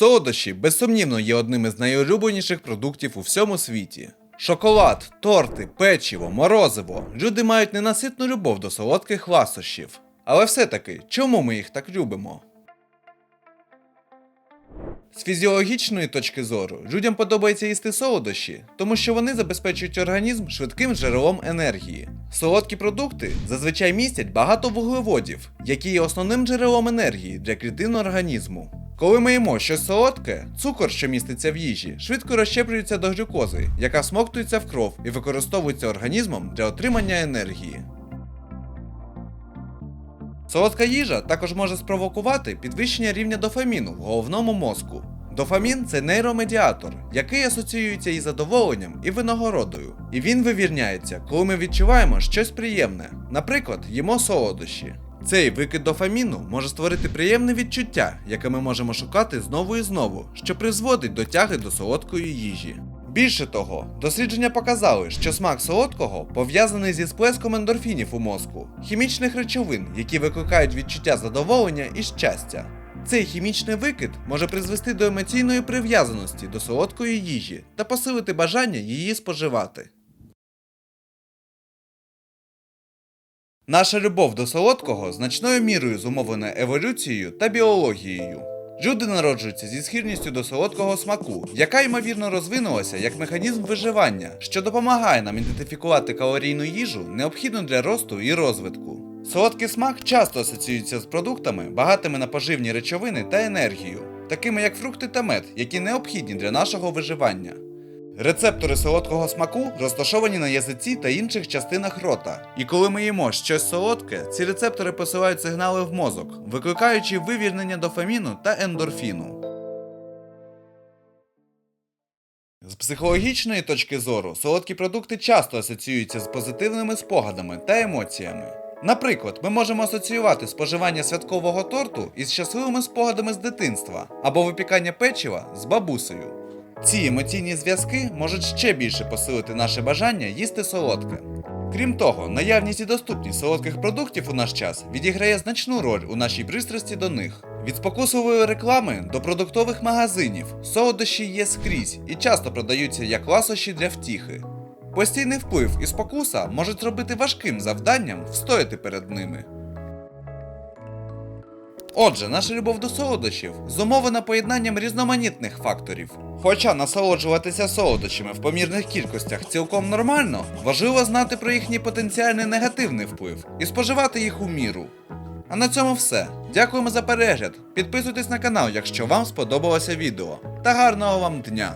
Солодощі, безсумнівно, є одним із найулюбленіших продуктів у всьому світі. Шоколад, торти, печиво, морозиво. Люди мають ненаситну любов до солодких ласощів. Але все-таки, чому ми їх так любимо? З фізіологічної точки зору людям подобається їсти солодощі, тому що вони забезпечують організм швидким джерелом енергії. Солодкі продукти зазвичай містять багато вуглеводів, які є основним джерелом енергії для клітин організму. Коли ми їмо щось солодке, цукор, що міститься в їжі, швидко розщеплюється до глюкози, яка смоктується в кров і використовується організмом для отримання енергії. Солодка їжа також може спровокувати підвищення рівня дофаміну в головному мозку. Дофамін це нейромедіатор, який асоціюється із задоволенням і винагородою. І він вивірняється, коли ми відчуваємо щось приємне, наприклад, їмо солодощі. Цей викид дофаміну може створити приємне відчуття, яке ми можемо шукати знову і знову, що призводить до тяги до солодкої їжі. Більше того, дослідження показали, що смак солодкого пов'язаний зі сплеском ендорфінів у мозку, хімічних речовин, які викликають відчуття задоволення і щастя. Цей хімічний викид може призвести до емоційної прив'язаності до солодкої їжі та посилити бажання її споживати. Наша любов до солодкого значною мірою зумовлена еволюцією та біологією. Люди народжуються зі схильністю до солодкого смаку, яка ймовірно розвинулася як механізм виживання, що допомагає нам ідентифікувати калорійну їжу, необхідну для росту і розвитку. Солодкий смак часто асоціюється з продуктами, багатими на поживні речовини та енергію, такими як фрукти та мед, які необхідні для нашого виживання. Рецептори солодкого смаку розташовані на язиці та інших частинах рота. І коли ми їмо щось солодке, ці рецептори посилають сигнали в мозок, викликаючи вивільнення дофаміну та ендорфіну. З психологічної точки зору, солодкі продукти часто асоціюються з позитивними спогадами та емоціями. Наприклад, ми можемо асоціювати споживання святкового торту із щасливими спогадами з дитинства або випікання печива з бабусею. Ці емоційні зв'язки можуть ще більше посилити наше бажання їсти солодке. Крім того, наявність і доступність солодких продуктів у наш час відіграє значну роль у нашій пристрасті до них. Від спокусової реклами до продуктових магазинів солодощі є скрізь і часто продаються як ласощі для втіхи. Постійний вплив і спокуса можуть зробити важким завданням встояти перед ними. Отже, наша любов до солодощів зумовлена поєднанням різноманітних факторів. Хоча насолоджуватися солодощами в помірних кількостях цілком нормально, важливо знати про їхній потенціальний негативний вплив і споживати їх у міру. А на цьому все. Дякуємо за перегляд. Підписуйтесь на канал, якщо вам сподобалося відео. Та гарного вам дня!